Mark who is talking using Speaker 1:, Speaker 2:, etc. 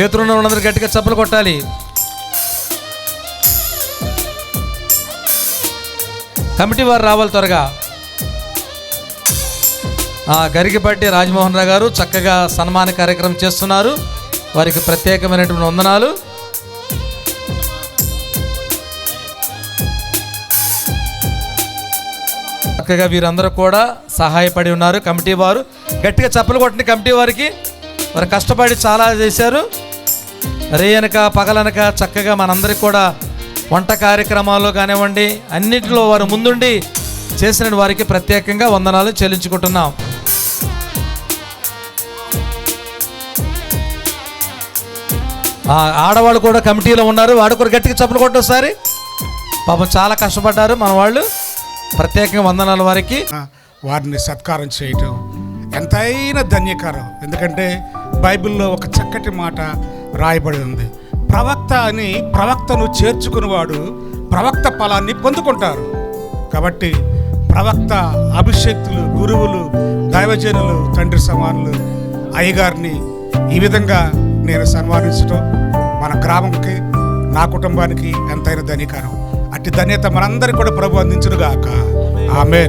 Speaker 1: చేతుల్లో ఉన్నందుకు గట్టిగా చప్పలు కొట్టాలి. కమిటీ వారు రావాలి త్వరగా. ఆ, గరిగిపట్టి రాజమోహన్ రావు గారు చక్కగా సన్మాన కార్యక్రమం చేస్తున్నారు. వారికి ప్రత్యేకమైనటువంటి వందనాలు. చక్కగా వీరందరూ కూడా సహాయపడి ఉన్నారు. కమిటీ వారు గట్టిగా చప్పలు కొట్టండి కమిటీ వారికి. వారు కష్టపడి చాలా చేశారు. రేయనక పగలనక చక్కగా మనందరికి కూడా వంట కార్యక్రమాల్లో కానివ్వండి అన్నిటిలో వారు ముందుండి చేసిన వారికి ప్రత్యేకంగా వందనాలు చెల్లించుకుంటున్నాం. ఆడవాళ్ళు కూడా కమిటీలో ఉన్నారు వాడు కూడా గట్టిగా చప్పులు కొట్టు ఒకసారి. పాపం చాలా కష్టపడ్డారు మన వాళ్ళు. ప్రత్యేకంగా వందనాలు వారికి.
Speaker 2: వారిని సత్కారం చేయటం ఎంతైనా ధన్యకరం. ఎందుకంటే బైబిల్లో ఒక చక్కటి మాట రాయబడి ఉంది. ప్రవక్త అని ప్రవక్తను చేర్చుకునేవాడు ప్రవక్త ఫలాన్ని పొందుకుంటారు. కాబట్టి ప్రవక్త అభిషేక్తులు గురువులు దైవజనులు తండ్రి సమానులు అయ్యగారిని ఈ విధంగా నేను సన్మానించడం మన గ్రామంకి నా కుటుంబానికి ఎంతైనా ధన్యకరం. అట్టి ధన్యత మనందరికీ కూడా ప్రభు అందించునుగాక. ఆమె